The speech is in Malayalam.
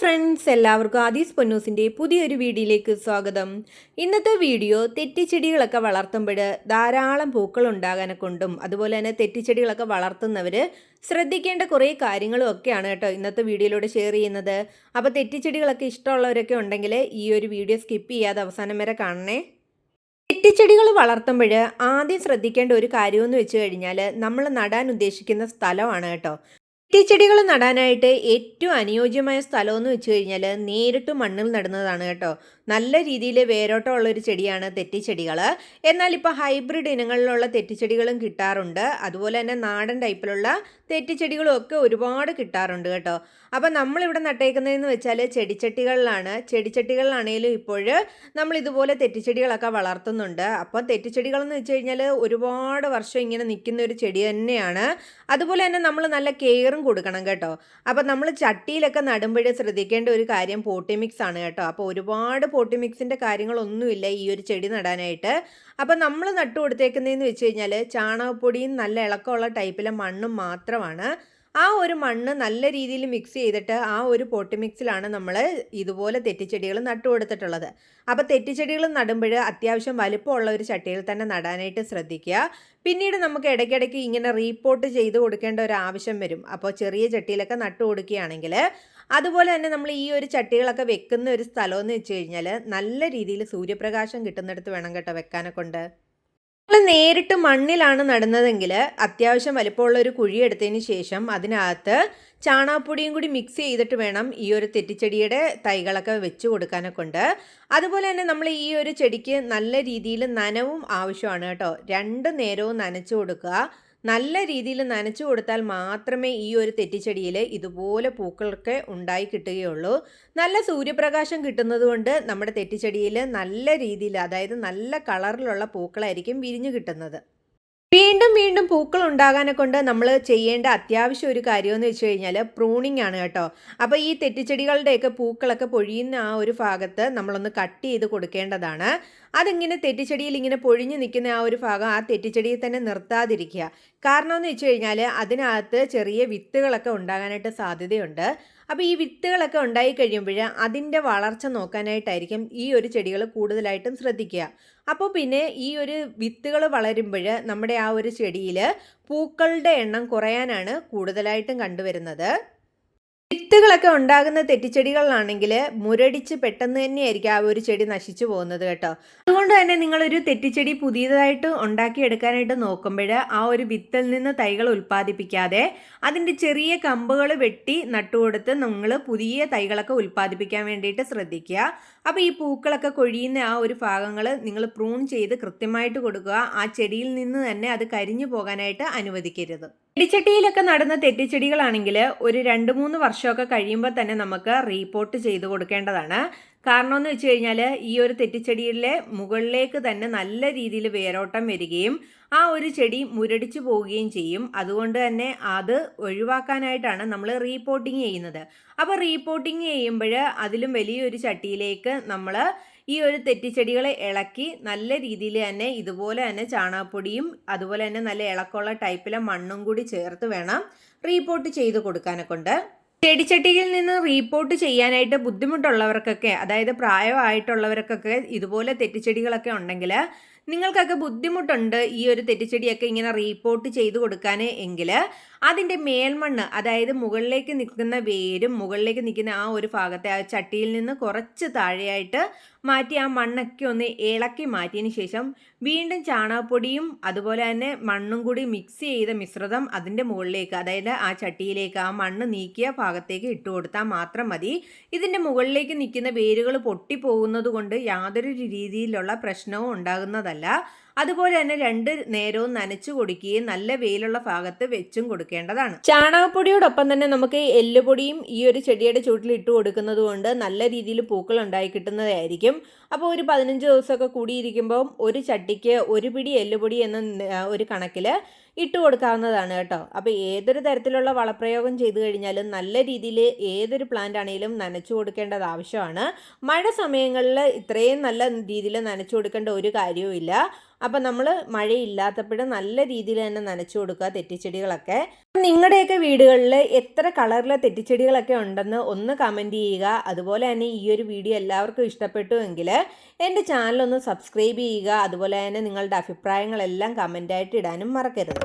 ഫ്രണ്ട്സ് എല്ലാവർക്കും ആദീസ് പൊന്നൂസിന്റെ പുതിയൊരു വീഡിയോയിലേക്ക് സ്വാഗതം. ഇന്നത്തെ വീഡിയോ തെറ്റിച്ചെടികളൊക്കെ വളർത്തുമ്പോൾ ധാരാളം പൂക്കൾ ഉണ്ടാകാനെ കൊണ്ടും അതുപോലെ തന്നെ തെറ്റിച്ചെടികളൊക്കെ വളർത്തുന്നവർ ശ്രദ്ധിക്കേണ്ട കുറേ കാര്യങ്ങളും ഒക്കെയാണ് കേട്ടോ ഇന്നത്തെ വീഡിയോയിലൂടെ ഷെയർ ചെയ്യുന്നത്. അപ്പോൾ തെറ്റിച്ചെടികളൊക്കെ ഇഷ്ടമുള്ളവരൊക്കെ ഉണ്ടെങ്കിൽ ഈ ഒരു വീഡിയോ സ്കിപ്പ് ചെയ്യാതെ അവസാനം വരെ കാണണേ. തെറ്റിച്ചെടികൾ വളർത്തുമ്പോൾ ആദ്യം ശ്രദ്ധിക്കേണ്ട ഒരു കാര്യമെന്ന് വെച്ച് കഴിഞ്ഞാൽ നമ്മൾ നടാൻ ഉദ്ദേശിക്കുന്ന സ്ഥലമാണ് കേട്ടോ. തെറ്റിച്ചെടികൾ നടാനായിട്ട് ഏറ്റവും അനുയോജ്യമായ സ്ഥലമെന്ന് വെച്ച് കഴിഞ്ഞാൽ നേരിട്ട് മണ്ണിൽ നടുന്നതാണ് കേട്ടോ. നല്ല രീതിയിൽ വേരോട്ടമുള്ള ഒരു ചെടിയാണ് തെറ്റിച്ചെടികൾ എന്നാൽ ഇപ്പോൾ ഹൈബ്രിഡ് ഇനങ്ങളിലുള്ള തെറ്റിച്ചെടികളും കിട്ടാറുണ്ട്. അതുപോലെ തന്നെ നാടൻ ടൈപ്പിലുള്ള തെറ്റിച്ചെടികളും ഒക്കെ ഒരുപാട് കിട്ടാറുണ്ട് കേട്ടോ. അപ്പം നമ്മളിവിടെ നട്ടേക്കുന്നതെന്ന് വെച്ചാൽ ചെടിച്ചട്ടികളിലാണ്. ചെടിച്ചട്ടികളിലാണെങ്കിലും ഇപ്പോൾ നമ്മൾ ഇതുപോലെ തെറ്റിച്ചെടികളൊക്കെ വളർത്തുന്നുണ്ട്. അപ്പോൾ തെറ്റിച്ചെടികളെന്ന് വെച്ച് കഴിഞ്ഞാൽ ഒരുപാട് വർഷം ഇങ്ങനെ നിൽക്കുന്ന ഒരു ചെടി തന്നെയാണ്. അതുപോലെ തന്നെ നമ്മൾ നല്ല കെയറും കൊടുക്കണം കേട്ടോ. അപ്പം നമ്മൾ ചട്ടിയിലൊക്കെ നടുമ്പോഴേ ശ്രദ്ധിക്കേണ്ട ഒരു കാര്യം പോട്ടി മിക്സ് ആണ് കേട്ടോ. അപ്പോൾ ഒരുപാട് പോട്ടി മിക്സിന്റെ കാര്യങ്ങളൊന്നുമില്ല ഈ ഒരു ചെടി നടാനായിട്ട്. അപ്പം നമ്മൾ നട്ടു കൊടുത്തേക്കുന്നതെന്ന് വെച്ച് കഴിഞ്ഞാൽ ചാണകപ്പൊടിയും നല്ല ഇളക്കമുള്ള ടൈപ്പിലെ മണ്ണും മാത്രമാണ്. ആ ഒരു മണ്ണ് നല്ല രീതിയിൽ മിക്സ് ചെയ്തിട്ട് ആ ഒരു പൊട്ടി മിക്സിലാണ് നമ്മൾ ഇതുപോലെ തെറ്റിച്ചെടികൾ നട്ടു കൊടുത്തിട്ടുള്ളത്. അപ്പോൾ തെറ്റിച്ചെടികൾ നടുമ്പോൾ അത്യാവശ്യം വലിപ്പമുള്ള ഒരു ചട്ടിയിൽ തന്നെ നടാനായിട്ട് ശ്രദ്ധിക്കുക. പിന്നീട് നമുക്ക് ഇടയ്ക്കിടയ്ക്ക് ഇങ്ങനെ റീപോർട്ട് ചെയ്ത് കൊടുക്കേണ്ട ഒരു ആവശ്യം വരും. അപ്പോൾ ചെറിയ ചട്ടിയിലൊക്കെ നട്ടു കൊടുക്കുകയാണെങ്കിൽ അതുപോലെ തന്നെ നമ്മൾ ഈ ഒരു ചട്ടികളൊക്കെ വെക്കുന്ന ഒരു സ്ഥലമെന്ന് വെച്ച് കഴിഞ്ഞാൽ നല്ല രീതിയിൽ സൂര്യപ്രകാശം കിട്ടുന്നിടത്ത് വേണം കേട്ടോ വെക്കാനെ കൊണ്ട് നേരിട്ട് മണ്ണിലാണ് നടുന്നതെങ്കിൽ അത്യാവശ്യം വലിപ്പമുള്ള ഒരു കുഴി എടുത്തതിന് ശേഷം അതിനകത്ത് ചാണകപ്പൊടിയും കൂടി മിക്സ് ചെയ്തിട്ട് വേണം ഈ ഒരു തെറ്റിച്ചെടിയുടെ തൈകളൊക്കെ വെച്ച് കൊടുക്കാനൊക്കെ കൊണ്ട് അതുപോലെ തന്നെ നമ്മൾ ഈ ഒരു ചെടിക്ക് നല്ല രീതിയിൽ നനവും ആവശ്യമാണ് കേട്ടോ. രണ്ട് നേരവും നനച്ചു കൊടുക്കുക. നല്ല രീതിയിൽ നനച്ചു കൊടുത്താൽ മാത്രമേ ഈ ഒരു തെറ്റിച്ചെടിയിൽ ഇതുപോലെ പൂക്കളൊക്കെ ഉണ്ടായി കിട്ടുകയുള്ളൂ. നല്ല സൂര്യപ്രകാശം കിട്ടുന്നതുകൊണ്ട് നമ്മുടെ തെറ്റിച്ചെടിയിൽ നല്ല രീതിയിൽ അതായത് നല്ല കളറിലുള്ള പൂക്കളായിരിക്കും വിരിഞ്ഞു കിട്ടുന്നത്. വീണ്ടും വീണ്ടും പൂക്കൾ ഉണ്ടാകാനെ കൊണ്ട് നമ്മൾ ചെയ്യേണ്ട അത്യാവശ്യം ഒരു കാര്യമെന്ന് വെച്ച് കഴിഞ്ഞാൽ പ്രൂണിങ് ആണ് കേട്ടോ. അപ്പോൾ ഈ തെറ്റിച്ചെടികളുടെയൊക്കെ പൂക്കളൊക്കെ പൊഴിയുന്ന ആ ഒരു ഭാഗത്ത് നമ്മളൊന്ന് കട്ട് ചെയ്ത് കൊടുക്കേണ്ടതാണ്. അതിങ്ങനെ തെറ്റിച്ചെടിയിൽ ഇങ്ങനെ പൊഴിഞ്ഞു നിൽക്കുന്ന ആ ഒരു ഭാഗം ആ തെറ്റിച്ചെടിയിൽ തന്നെ നിർത്താതിരിക്കുക. കാരണം എന്ന് വെച്ച് കഴിഞ്ഞാൽ അതിനകത്ത് ചെറിയ വിത്തുകളൊക്കെ ഉണ്ടാകാനായിട്ട് സാധ്യതയുണ്ട്. അപ്പോൾ ഈ വിത്തുകളൊക്കെ ഉണ്ടായി കഴിയുമ്പോൾ അതിന്റെ വളർച്ച നോക്കാനായിട്ടായിരിക്കും ഈ ഒരു ചെടികൾ കൂടുതലായിട്ടും ശ്രദ്ധിക്കുക. അപ്പോൾ പിന്നെ ഈ ഒരു വിത്തുകൾ വളരുമ്പോൾ നമ്മുടെ ആ ഒരു ചെടിയിൽ പൂക്കളുടെ എണ്ണം കുറയാനാണ് കൂടുതലായിട്ടും കണ്ടുവരുന്നത്. വിത്തുകളൊക്കെ ഉണ്ടാകുന്ന തെറ്റിച്ചെടികളിലാണെങ്കിൽ മുരടിച്ച് പെട്ടെന്ന് തന്നെയായിരിക്കും ആ ഒരു ചെടി നശിച്ചു പോകുന്നത് കേട്ടോ. അതുകൊണ്ട് തന്നെ നിങ്ങളൊരു തെറ്റിച്ചെടി പുതിയതായിട്ട് ഉണ്ടാക്കിയെടുക്കാനായിട്ട് നോക്കുമ്പോൾ ആ ഒരു വിത്തിൽ നിന്ന് തൈകൾ ഉൽപ്പാദിപ്പിക്കാതെ അതിന്റെ ചെറിയ കമ്പുകൾ വെട്ടി നട്ടുകൊടുത്ത് നിങ്ങൾ പുതിയ തൈകളൊക്കെ ഉൽപ്പാദിപ്പിക്കാൻ വേണ്ടിയിട്ട് ശ്രദ്ധിക്കുക. അപ്പോൾ ഈ പൂക്കളൊക്കെ കൊഴിയുന്ന ആ ഒരു ഭാഗങ്ങൾ നിങ്ങൾ പ്രൂൺ ചെയ്ത് കൃത്യമായിട്ട് കൊടുക്കുക. ആ ചെടിയിൽ നിന്ന് തന്നെ അത് കരിഞ്ഞു പോകാനായിട്ട് അനുവദിക്കരുത്. ചെടിച്ചട്ടിയിലൊക്കെ നടുന്ന തെറ്റിച്ചെടികളാണെങ്കിൽ ഒരു രണ്ട് മൂന്ന് വർഷമൊക്കെ കഴിയുമ്പോൾ തന്നെ നമുക്ക് റീപോർട്ട് ചെയ്ത് കൊടുക്കേണ്ടതാണ്. കാരണം എന്ന് വെച്ച് കഴിഞ്ഞാൽ ഈ ഒരു തെറ്റിച്ചെടിയിലെ മുകളിലേക്ക് തന്നെ നല്ല രീതിയിൽ വേരോട്ടം വരികയും ആ ഒരു ചെടി മുരടിച്ചു പോവുകയും ചെയ്യും. അതുകൊണ്ട് തന്നെ അത് ഒഴിവാക്കാനായിട്ടാണ് നമ്മൾ റീപോർട്ടിങ് ചെയ്യുന്നത്. അപ്പോൾ റീപോർട്ടിങ് ചെയ്യുമ്പോൾ അതിലും വലിയൊരു ചട്ടിയിലേക്ക് നമ്മൾ ഈ ഒരു തെറ്റിച്ചെടികളെ ഇളക്കി നല്ല രീതിയിൽ തന്നെ ഇതുപോലെ തന്നെ ചാണകപ്പൊടിയും അതുപോലെ തന്നെ നല്ല ഇളക്കമുള്ള ടൈപ്പിലെ മണ്ണും കൂടി ചേർത്ത് വേണം റീപോർട്ട് ചെയ്ത് കൊടുക്കാനെ കൊണ്ട് ചെടിച്ചട്ടിയിൽ നിന്ന് റീപോർട്ട് ചെയ്യാനായിട്ട് ബുദ്ധിമുട്ടുള്ളവർക്കൊക്കെ അതായത് പ്രായമായിട്ടുള്ളവർക്കൊക്കെ ഇതുപോലെ തെറ്റിച്ചെടികളൊക്കെ ഉണ്ടെങ്കിൽ നിങ്ങൾക്കൊക്കെ ബുദ്ധിമുട്ടുണ്ട് ഈ ഒരു തെറ്റിച്ചെടിയൊക്കെ ഇങ്ങനെ റീപ്പോർട്ട് ചെയ്ത് കൊടുക്കാൻ എങ്കിൽ അതിന്റെ മേൽമണ്ണ് അതായത് മുകളിലേക്ക് നിൽക്കുന്ന വേരും മുകളിലേക്ക് നിൽക്കുന്ന ആ ഒരു ഭാഗത്തെ ആ ചട്ടിയിൽ നിന്ന് കുറച്ച് താഴെയായിട്ട് മാറ്റി ആ മണ്ണൊക്കെ ഒന്ന് ഇളക്കി മാറ്റിയതിന് ശേഷം വീണ്ടും ചാണകപ്പൊടിയും അതുപോലെ തന്നെ മണ്ണും കൂടി മിക്സ് ചെയ്ത മിശ്രിതം അതിന്റെ മുകളിലേക്ക് അതായത് ആ ചട്ടിയിലേക്ക് ആ മണ്ണ് നീക്കിയ ഭാഗത്തേക്ക് ഇട്ട് കൊടുത്താൽ മാത്രം മതി. ഇതിന്റെ മുകളിലേക്ക് നിൽക്കുന്ന വേരുകൾ പൊട്ടിപ്പോകുന്നത് കൊണ്ട് യാതൊരു രീതിയിലുള്ള പ്രശ്നവും ഉണ്ടാകുന്നതല്ല. là അതുപോലെ തന്നെ രണ്ട് നേരവും നനച്ചു കൊടുക്കുകയും നല്ല വെയിലുള്ള ഭാഗത്ത് വെച്ചും കൊടുക്കേണ്ടതാണ്. ചാണകപ്പൊടിയോടൊപ്പം തന്നെ നമുക്ക് എല്ലുപൊടിയും ഈ ഒരു ചെടിയുടെ ചുവട്ടിൽ ഇട്ട് കൊടുക്കുന്നത് കൊണ്ട് നല്ല രീതിയിൽ പൂക്കൾ ഉണ്ടായി കിട്ടുന്നതായിരിക്കും. അപ്പോൾ ഒരു പതിനഞ്ച് ദിവസമൊക്കെ കൂടിയിരിക്കുമ്പോൾ ഒരു ചട്ടിക്ക് ഒരു പിടി എല്ലുപൊടി എന്ന ഒരു കണക്കിൽ ഇട്ട് കൊടുക്കാവുന്നതാണ് കേട്ടോ. അപ്പോൾ ഏതൊരു തരത്തിലുള്ള വളപ്രയോഗം ചെയ്തു കഴിഞ്ഞാലും നല്ല രീതിയിൽ ഏതൊരു പ്ലാന്റ് ആണെങ്കിലും നനച്ചു കൊടുക്കേണ്ടത് ആവശ്യമാണ്. മഴ സമയങ്ങളിൽ ഇത്രയും നല്ല രീതിയിൽ നനച്ചു കൊടുക്കേണ്ട ഒരു കാര്യവുമില്ല. അപ്പം നമ്മൾ മഴയില്ലാത്തപ്പോഴും നല്ല രീതിയിൽ തന്നെ നനച്ചു കൊടുക്കുക തെറ്റിച്ചെടികളൊക്കെ. നിങ്ങളുടെയൊക്കെ വീടുകളിൽ എത്ര കളറിലെ തെറ്റിച്ചെടികളൊക്കെ ഉണ്ടെന്ന് ഒന്ന് കമന്റ് ചെയ്യുക. അതുപോലെ തന്നെ ഈ ഒരു വീഡിയോ എല്ലാവർക്കും ഇഷ്ടപ്പെട്ടു ഇഷ്ടപ്പെട്ടുവെങ്കിൽ എന്റെ ചാനലൊന്ന് സബ്സ്ക്രൈബ് ചെയ്യുക. അതുപോലെ തന്നെ നിങ്ങളുടെ അഭിപ്രായങ്ങളെല്ലാം കമന്റായിട്ട് ഇടാനും മറക്കരുത്.